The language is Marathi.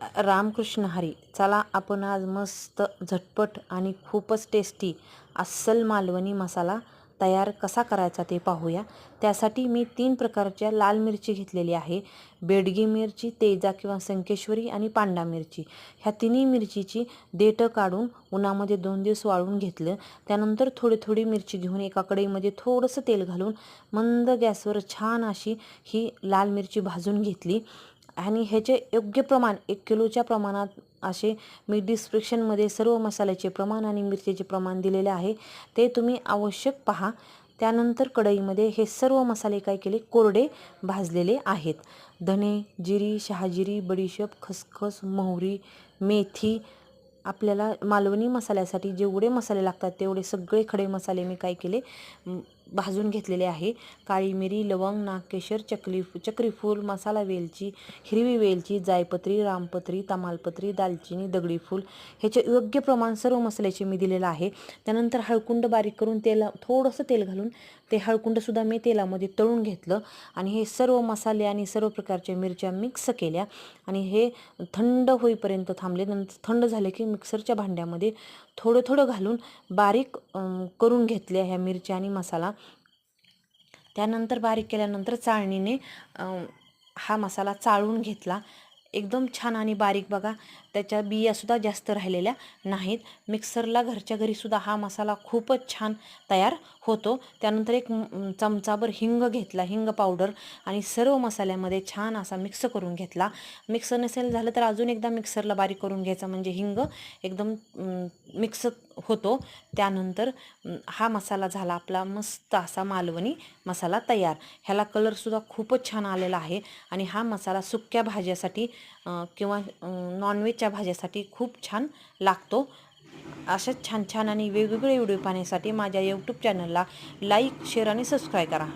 रामकृष्ण हरी. चला आपण आज मस्त झटपट आणि खूपच टेस्टी अस्सल मालवणी मसाला तयार कसा करायचा ते पाहूया. त्यासाठी मी तीन प्रकारच्या लाल मिरची घेतलेली आहे. बेडगी मिरची तेजा किंवा संकेश्वरी आणि पांडा मिरची. ह्या तिन्ही मिरचीची देठं काढून उन्हामध्ये दोन दिवस वाळून घेतलं. त्यानंतर थोडी थोडी मिरची घेऊन एका कढईमध्ये थोडंसं तेल घालून मंद गॅसवर छान अशी ही लाल मिरची भाजून घेतली. आणि ह्याचे योग्य प्रमाण एक किलोच्या प्रमाणात असे मी डिस्क्रिप्शनमध्ये सर्व मसाल्याचे प्रमाण आणि मिरचीचे प्रमाण दिलेले आहे ते तुम्ही आवश्यक पहा. त्यानंतर कढईमध्ये हे सर्व मसाले काय केले? कोरडे भाजलेले आहेत. धणे जिरी शहाजिरी बडीशेप खसखस मोहरी मेथी आपल्याला मालवणी मसाल्यासाठी जेवढे मसाले लागतात तेवढे सगळे खडे मसाले मी काय केले? भाजून घेतलेले आहे. काळी मिरी लवंग नागकेशर चकली चक्रीफूल मसाला वेलची हिरवी वेलची जायपत्री रामपत्री तमालपत्री दालचिनी दगडीफूल ह्याचे योग्य प्रमाण सर्व मसाल्याचे मी दिलेलं आहे. त्यानंतर हळकुंड बारीक करून तेला थोडंसं तेल घालून ते हळकुंडसुद्धा मी तेलामध्ये तळून घेतलं आणि हे सर्व मसाले आणि सर्व प्रकारच्या मिरच्या मिक्स केल्या आणि हे थंड होईपर्यंत थांबले. नंतर थंड झाले की मिक्सरच्या भांड्यामध्ये थोडं थोडं घालून बारीक करून घेतल्या ह्या मिरच्या आणि मसाला. त्यानंतर बारीक केल्यानंतर चाळणीने हा मसाला चाळून घेतला. एकदम छान आणि बारीक बघा त्याच्या बियासुद्धा जास्त राहिलेल्या नाहीत. मिक्सरला घरच्या घरीसुद्धा हा मसाला खूपच छान तयार होतो. त्यानंतर एक चमचाभर हिंग घेतला हिंग पावडर आणि सर्व मसाल्यामध्ये छान असा मिक्स करून घेतला. मिक्स नसेल झालं तर अजून एकदा मिक्सरला बारीक करून घ्यायचा म्हणजे हिंग एकदम मिक्स होतो. त्यानंतर हा मसाला झाला आपला मस्त असा मालवणी मसाला तयार. ह्याला कलरसुद्धा खूपच छान आलेला आहे आणि हा मसाला सुक्या भाज्यासाठी किंवा नॉनव्हेजच्या भाज्यासाठी खूप छान लागतो. अशाच छान छान आणि वेगवेगळे व्हिडिओ पाहण्यासाठी माझ्या यूट्यूब चॅनलला लाईक शेअर आणि सबस्क्राईब करा.